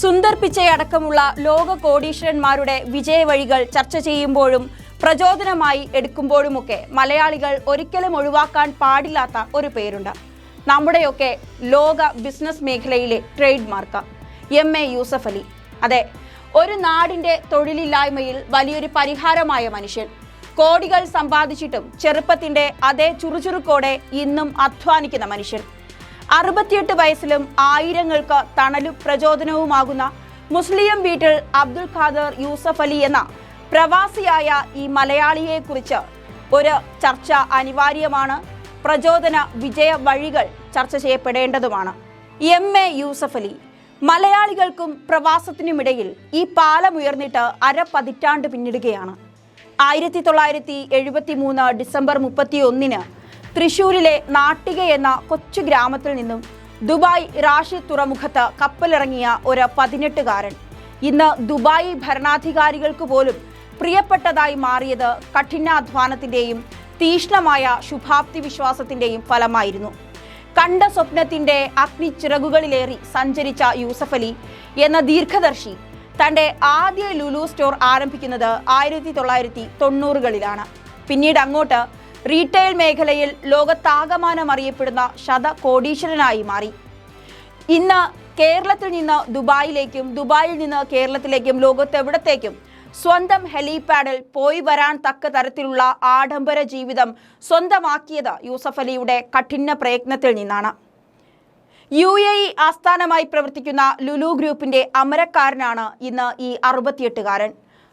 സുന്ദർ പിച്ചയടക്കമുള്ള ലോക കോടീശ്വരന്മാരുടെ വിജയവഴികൾ ചർച്ച ചെയ്യുമ്പോഴും പ്രചോദനമായി എടുക്കുമ്പോഴുമൊക്കെ മലയാളികൾ ഒരിക്കലും ഒഴിവാക്കാൻ പാടില്ലാത്ത ഒരു പേരുണ്ട്. നമ്മുടെയൊക്കെ ലോക ബിസിനസ് മേഖലയിലെ trade mark M A Yusuff Ali. അതെ ഒരു നാടിന്റെ തൊഴിലില്ലായ്മയിൽ വലിയൊരു പരിഹാരമായ മനുഷ്യൻ. കോടികൾ സമ്പാദിച്ചിട്ടും ചെറുപ്പത്തിന്റെ അതേ ചുറുചുറുക്കോടെ ഇന്നും അധ്വാനിക്കുന്ന മനുഷ്യൻ. അറുപത്തിയെട്ട് വയസ്സിലും ആയിരങ്ങൾക്ക് തണലും പ്രചോദനവുമാകുന്ന മുസ്ലിം വീട്ടിൽ അബ്ദുൽ ഖാദർ യൂസഫ് അലി എന്ന പ്രവാസിയായ ഈ മലയാളിയെ കുറിച്ച് ഒരു ചർച്ച അനിവാര്യമാണ്. പ്രചോദന വിജയ വഴികൾ ചർച്ച ചെയ്യപ്പെടേണ്ടതുമാണ്. എം എ യൂസഫ് അലി മലയാളികൾക്കും പ്രവാസത്തിനുമിടയിൽ ഈ പാലം ഉയർന്നിട്ട് അര പതിറ്റാണ്ട് പിന്നിടുകയാണ്. ആയിരത്തി തൊള്ളായിരത്തി എഴുപത്തി മൂന്ന് ഡിസംബർ മുപ്പത്തി ഒന്നിന് തൃശൂരിലെ നാട്ടിക എന്ന കൊച്ചു ഗ്രാമത്തിൽ നിന്നും ദുബായ് റാഷി തുറമുഖത്ത് കപ്പലിറങ്ങിയ ഒരു പതിനെട്ടുകാരൻ. ഇന്ന് ദുബായ് ഭരണാധികാരികൾക്ക് പോലും പ്രിയപ്പെട്ടതായി മാറിയത് കഠിനാധ്വാനത്തിന്റെയും തീഷ്ണമായ ശുഭാപ്തി വിശ്വാസത്തിന്റെയും ഫലമായിരുന്നു. കണ്ട സ്വപ്നത്തിന്റെ അഗ്നിച്ചിറകുകളിലേറി സഞ്ചരിച്ച യൂസഫ് അലി എന്ന ദീർഘദർശി തന്റെ ആദ്യ ലുലു സ്റ്റോർ ആരംഭിക്കുന്നത് ആയിരത്തി തൊള്ളായിരത്തി തൊണ്ണൂറുകളിലാണ്. പിന്നീട് അങ്ങോട്ട് റീറ്റെയിൽ മേഖലയിൽ ലോകത്താകമാനം അറിയപ്പെടുന്ന ശത കോടീശ്വരനായി മാറി. ഇന്ന് കേരളത്തിൽ നിന്ന് ദുബായിലേക്കും ദുബായിൽ നിന്ന് കേരളത്തിലേക്കും ലോകത്തെവിടത്തേക്കും സ്വന്തം ഹെലിപാഡിൽ പോയി വരാൻ തക്ക തരത്തിലുള്ള ആഡംബര ജീവിതം സ്വന്തമാക്കിയത് യൂസഫ് അലിയുടെ കഠിന പ്രയത്നത്തിൽ നിന്നാണ്. യു എ ഇ ആസ്ഥാനമായി പ്രവർത്തിക്കുന്ന ലുലു ഗ്രൂപ്പിന്റെ അമരക്കാരനാണ് ഇന്ന് ഈ അറുപത്തിയെട്ടുകാരൻ.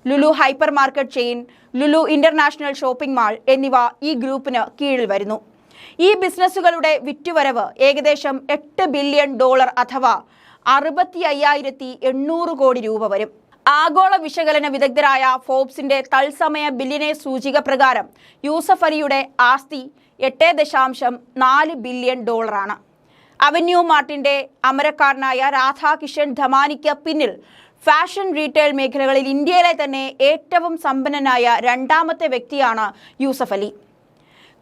Lulu hypermarket chain Lulu international shopping mall എന്നിവ ഈ ഗ്രൂപ്പിന് കീഴിൽ വരുന്നു. ഈ ബിസിനസ്സുകളുടെ വിറ്റുവരവ് ഏകദേശം എട്ട് ബില്യൺ ഡോളർ അഥവാ അറുപത്തി അയ്യായിരത്തി എണ്ണൂറ് കോടി രൂപ വരും. ആഗോള വിശകലന വിദഗ്ധരായ ഫോബ്സിന്റെ തത്സമയ ബില്ലിനെ സൂചിക പ്രകാരം യൂസഫ് അലിയുടെ ആസ്തി എട്ട് ദശാംശം നാല് ബില്യൺ ഡോളറാണ്. അവന്യൂ മാർട്ടിന്റെ അമരക്കാരനായ രാധാകിഷൻ ധമാനിക്ക് പിന്നിൽ ഫാഷൻ റീറ്റെയിൽ മേഖലകളിൽ ഇന്ത്യയിലെ തന്നെ ഏറ്റവും സമ്പന്നനായ രണ്ടാമത്തെ വ്യക്തിയാണ് യൂസഫ് അലി.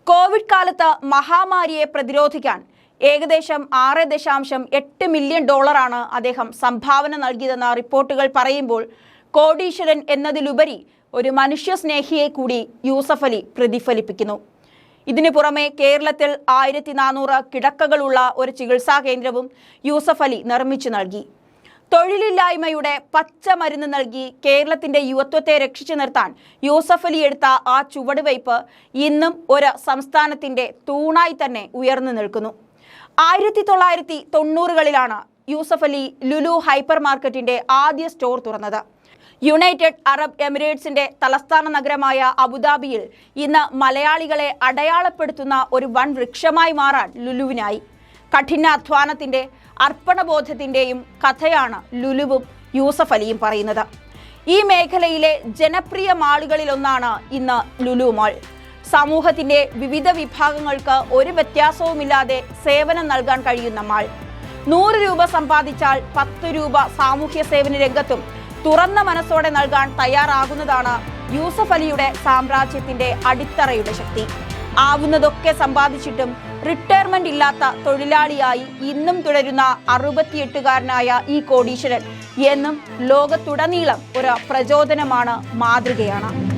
കോവിഡ് കാലത്ത് മഹാമാരിയെ പ്രതിരോധിക്കാൻ ഏകദേശം ആറ് ദശാംശം എട്ട് മില്യൺ ഡോളറാണ് അദ്ദേഹം സംഭാവന നൽകിയതെന്ന റിപ്പോർട്ടുകൾ പറയുമ്പോൾ കോടീശ്വരൻ എന്നതിലുപരി ഒരു മനുഷ്യസ്നേഹിയെ കൂടി യൂസഫ് അലി പ്രതിഫലിപ്പിക്കുന്നു. ഇതിനു പുറമെ കേരളത്തിൽ ആയിരത്തി നാനൂറ് കിടക്കകളുള്ള ഒരു ചികിത്സാ കേന്ദ്രവും യൂസഫ് അലി നിർമ്മിച്ചു നൽകി. തൊഴിലില്ലായ്മയുടെ പച്ച മരുന്ന് നൽകി കേരളത്തിന്റെ യുവത്വത്തെ രക്ഷിച്ചു നിർത്താൻ യൂസഫ് അലി എടുത്ത ആ ചുവടുവയ്പ് ഇന്നും ഒരു സംസ്ഥാനത്തിന്റെ തൂണായി തന്നെ ഉയർന്നു നിൽക്കുന്നു. ആയിരത്തി തൊള്ളായിരത്തി തൊണ്ണൂറുകളിലാണ് യൂസഫ് അലി ലുലു ഹൈപ്പർ മാർക്കറ്റിന്റെ ആദ്യ സ്റ്റോർ തുറന്നത്. യുണൈറ്റഡ് അറബ് എമിറേറ്റ്സിന്റെ തലസ്ഥാന നഗരമായ അബുദാബിയിൽ ഇന്ന് മലയാളികളെ അടയാളപ്പെടുത്തുന്ന ഒരു വൻ വൃക്ഷമായി മാറാൻ ലുലുവിനായി. കഠിനാധ്വാനത്തിന്റെ അർപ്പണബോധത്തിന്റെയും കഥയാണ് ലുലുവും യൂസഫ് അലിയും പറയുന്നത്. ഈ മേഖലയിലെ ജനപ്രിയ മാളുകളിലൊന്നാണ് ഇന്ന് ലുലു മാൾ. സമൂഹത്തിന്റെ വിവിധ വിഭാഗങ്ങൾക്ക് ഒരു വ്യത്യാസവുമില്ലാതെ സേവനം നൽകാൻ കഴിയുന്ന മാൾ. നൂറ് രൂപ സമ്പാദിച്ചാൽ പത്ത് രൂപ സാമൂഹ്യ സേവന രംഗത്തും തുറന്ന മനസ്സോടെ നൽകാൻ തയ്യാറാകുന്നതാണ് യൂസഫ് അലിയുടെ സാമ്രാജ്യത്തിന്റെ അടിത്തറയുടെ ശക്തി. ആവുന്നതൊക്കെ സമ്പാദിച്ചിട്ടും റിട്ടയർമെന്റ് ഇല്ലാത്ത തൊഴിലാളിയായി ഇന്നും തുടരുന്ന അറുപത്തിയെട്ടുകാരനായ ഈ കോടീശ്വരൻ എന്നും ലോകത്തുടനീളം ഒരു പ്രചോദനമാണ് മാതൃകയാണ്.